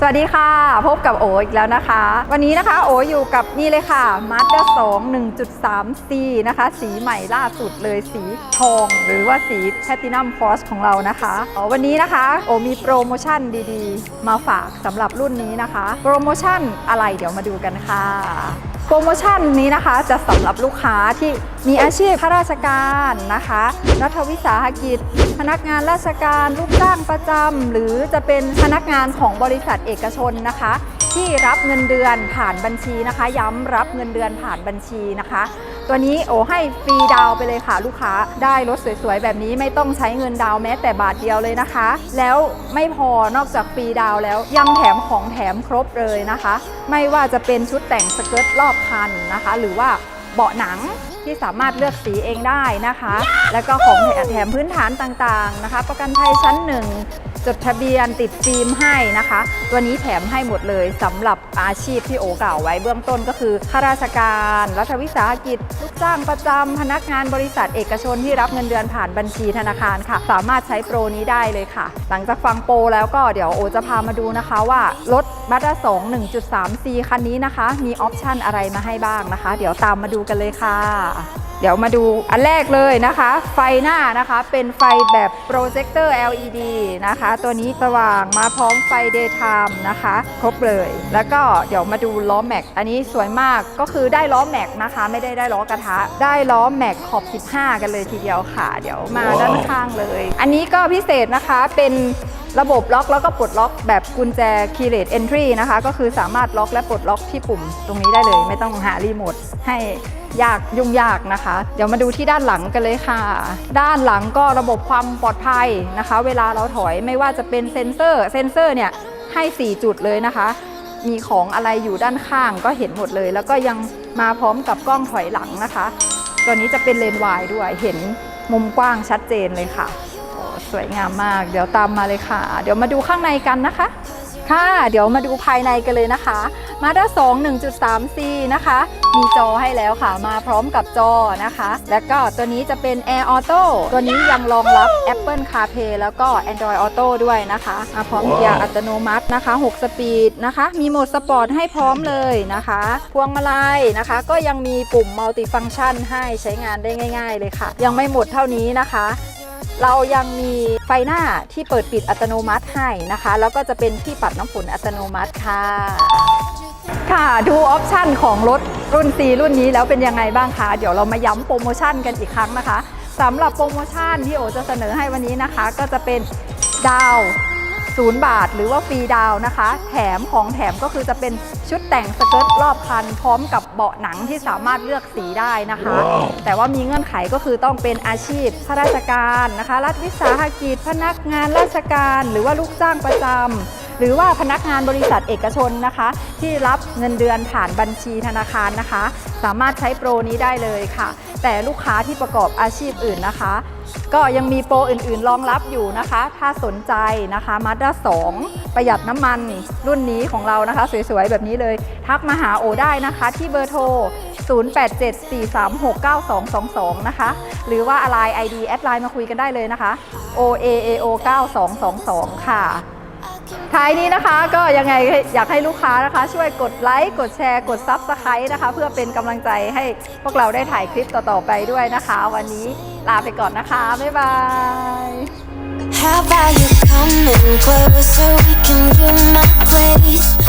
สวัสดีค่ะ พบกับโออีกแล้วนะคะ วันนี้นะคะโออยู่กับนี่เลยค่ะ Mazda 2 1.3C นะคะ สีใหม่ล่าสุดเลยสีทอง หรือว่าสี Platinum Cross ของเรานะคะอ๋อวันนี้นะคะโอมีโปรโมชั่นดีๆ มาฝากสำหรับรุ่นนี้นะคะ โปรโมชั่นอะไรเดี๋ยวมาดูกันค่ะ โปรโมชั่นนี้นะคะจะสำหรับลูกค้าที่มีอาชีพข้าราชการนะคะ รัฐวิสาหกิจ พนักงานราชการลูกจ้างประจำหรือจะเป็นพนักงานของบริษัทเอกชนนะคะ ที่รับเงินเดือนผ่านบัญชีนะคะ ย้ำรับเงินเดือนผ่านบัญชีนะคะ ตัวนี้โอให้ฟรีดาวไปเลยค่ะลูกค้าได้รถสวยๆ แบบนี้ไม่ต้องใช้เงินดาวแม้แต่บาทเดียวเลยนะคะ แล้วไม่พอนอกจากฟรีดาวแล้วยังแถมของแถมครบเลยนะคะ ไม่ว่าจะเป็นชุดแต่งสเกิร์ตรอบคันนะคะ หรือว่าเบาะหนังที่สามารถเลือกสีเองได้นะคะ แล้วก็ของแถมพื้นฐานต่างๆนะคะ ประกันภัยชั้นหนึ่ง จดทะเบียนติดฟิล์มให้นะคะ ตัวนี้แถมให้หมดเลยสำหรับอาชีพที่โอกล่าวไว้เบื้องต้นก็คือข้าราชการ รัฐวิสาหกิจ ลูกจ้างประจำพนักงานบริษัทเอกชนที่รับเงินเดือนผ่านบัญชีธนาคารค่ะ สามารถใช้โปรนี้ได้เลยค่ะ หลังจากฟังโปรแล้วก็เดี๋ยวโอจะพามาดูนะคะว่ารถมาด้า2 1.3C คันนี้นะคะ มีออปชันอะไรมาให้บ้างนะคะ เดี๋ยวตามมาดูกันเลยค่ะ เดี๋ยวมาดูอันแรกเลยนะคะ ไฟหน้านะคะเป็นไฟแบบโปรเจคเตอร์ LED นะคะ ตัวนี้สว่างมาพร้อมไฟ daytime นะคะ ครบเลย แล้วก็เดี๋ยวมาดูล้อแม็ก อันนี้สวยมากก็คือได้ล้อแม็กนะคะ ไม่ได้ได้ล้อกระทะ ได้ล้อแม็กขอบ 15 กันเลยทีเดียวค่ะ เดี๋ยวมาด้านข้างเลย อันนี้ก็พิเศษนะคะเป็น ระบบล็อกแล้วก็ปลดล็อกแบบกุญแจ keyless entry นะคะ ก็คือสามารถล็อกและปลดล็อกที่ปุ่มตรงนี้ได้เลย ไม่ต้องหารีโมทให้ยากยุ่งยากนะคะ เดี๋ยวมาดูที่ด้านหลังกันเลยค่ะ ด้านหลังก็ระบบความปลอดภัยนะคะ เวลาเราถอยไม่ว่าจะเป็นเซ็นเซอร์เซ็นเซอร์เนี่ยให้ 4 จุดเลยนะคะ มีของอะไรอยู่ด้านข้างก็เห็นหมดเลย แล้วก็ยังมาพร้อมกับกล้องถอยหลังนะคะ ตัวนี้จะเป็นเลนส์วายด้วยเห็นมุมกว้างชัดเจนเลยค่ะ สวยงามมาก เดี๋ยวตามมาเลยค่ะ เดี๋ยวมาดูข้างในกันนะคะ ค่ะ เดี๋ยวมาดูภายในกันเลยนะคะ มาด้า2 1.3C นะคะ มีจอให้แล้วค่ะ มาพร้อมกับจอนะคะ แล้วก็ตัวนี้จะเป็น Air Auto ตัวนี้ยังรองรับ Apple CarPlay แล้วก็ Android Auto ด้วยนะคะมาพร้อมเกียร์อัตโนมัตินะคะ 6 สปีดนะคะ มีโหมดสปอร์ตให้พร้อมเลยนะคะ พวงมาลัยนะคะ ก็ยังมีปุ่ม Multi Function ให้ใช้งานได้ง่าย ๆ เลยค่ะ ยังไม่หมดเท่านี้นะคะ เรายังมีไฟหน้าที่เปิดปิดอัตโนมัติให้นะคะ แล้วก็จะเป็นที่ปัดน้ำฝนอัตโนมัติค่ะ ค่ะดูออปชันของรถรุ่น C รุ่นนี้แล้วเป็นยังไงบ้างคะ เดี๋ยวเรามาย้ำโปรโมชั่นกันอีกครั้งนะคะสำหรับโปรโมชั่นที่โอจะเสนอให้วันนี้นะคะ ก็จะเป็นดาว ศูนย์บาท หรือว่าฟรีดาวนะคะ แถมของแถมก็คือจะเป็นชุดแต่งสเกิร์ตรอบคัน พร้อมกับเบาะหนังที่สามารถเลือกสีได้นะคะแต่ว่ามีเงื่อนไขก็คือต้องเป็นอาชีพข้าราชการนะคะ รัฐวิสาหกิจพนักงานราชการ หรือว่าลูกจ้างประจำ หรือว่าพนักงานบริษัทเอกชนนะคะ ที่รับเงินเดือนผ่านบัญชีธนาคารนะคะ สามารถใช้โปรนี้ได้เลยค่ะ แต่ลูกค้าที่ประกอบอาชีพอื่นนะคะ ก็ยังมีโปรอื่นๆรองรับอยู่นะคะ ถ้าสนใจนะคะมาด้า2ประหยัดน้ำมันรุ่นนี้ของเรานะคะ สวยๆ แบบนี้เลย ทักมาหาโอได้นะคะ ที่เบอร์โทร 0874369222 นะคะ หรือว่าอะไร ID แอดไลน์มาคุยกันได้เลยนะคะ OAAO 9222 ค่ะ ท้ายนี้นะคะก็ยังไงอยากให้ลูกค้านะคะ ช่วยกดไลค์กดแชร์ กดซับสไครต์นะคะ เพื่อเป็นกำลังใจให้พวกเราได้ถ่ายคลิปต่อ ๆ ไปด้วยนะคะ วันนี้ลาไปก่อนนะคะ บ๊ายบาย How about you coming closer? We can do my way.